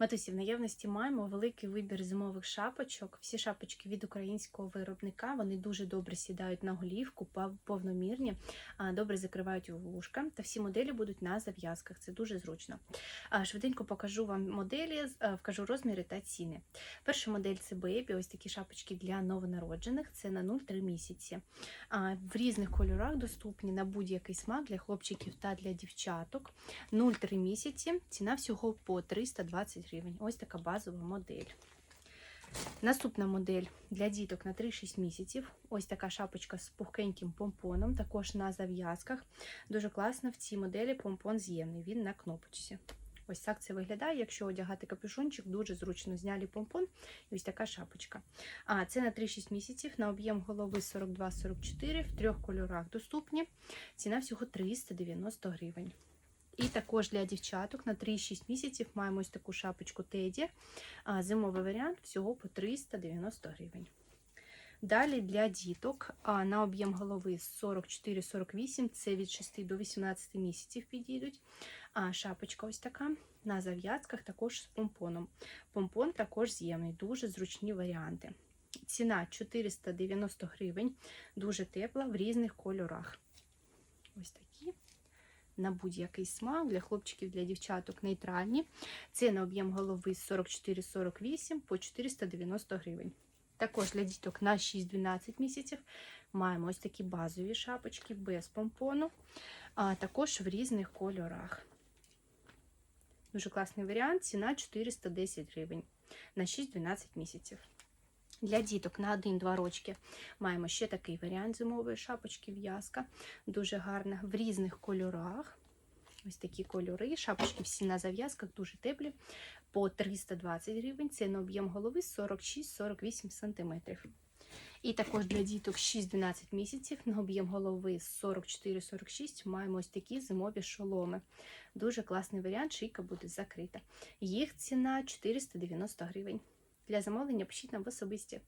Матусі, в наявності маємо великий вибір зимових шапочок. Всі шапочки від українського виробника. Вони дуже добре сідають на голівку, повномірні, добре закривають вушка. Та всі моделі будуть на зав'язках. Це дуже зручно. Швиденько покажу вам моделі, вкажу розміри та ціни. Перша модель це бейбі, ось такі шапочки для новонароджених. Це на 0,3 місяці. В різних кольорах доступні на будь-який смак для хлопчиків та для дівчаток. 0,3 місяці. Ціна всього по 320 гривень. Ось така базова модель. Наступна модель для діток на 3-6 місяців. Ось така шапочка з пухкеньким помпоном, також на зав'язках. Дуже класно в цій моделі помпон з'ємний, він на кнопочці. Ось так це виглядає. Якщо одягати капюшончик, дуже зручно зняли помпон і ось така шапочка. А це на 3-6 місяців, на об'єм голови 42-44, в трьох кольорах доступні. Ціна всього 390 гривень. І також для дівчаток на 3-6 місяців маємо ось таку шапочку Теді. Зимовий варіант всього по 390 гривень. Далі для діток на об'єм голови 44-48, це від 6 до 18 місяців підійдуть. А шапочка ось така на зав'язках також з помпоном. Помпон також з'ємний, дуже зручні варіанти. Ціна 490 гривень, дуже тепла в різних кольорах. Ось такі на будь-який смак для хлопчиків, для дівчаток нейтральні. Це на об'єм голови 44-48 по 490 гривень. Також для діток на 6-12 місяців маємо ось такі базові шапочки без помпону, а також в різних кольорах. Дуже класний варіант, ціна 410 гривень на 6-12 місяців. Для діток на 1-2 рочки маємо ще такий варіант зимової шапочки в'язка. Дуже гарна в різних кольорах. Ось такі кольори. Шапочки всі на зав'язках, дуже теплі. По 320 гривень. Це на об'єм голови 46-48 см. І також для діток 6-12 місяців на об'єм голови 44-46 маємо ось такі зимові шоломи. Дуже класний варіант, шийка буде закрита. Їх ціна 490 гривень. Для замовлення пишіть нам в особисті.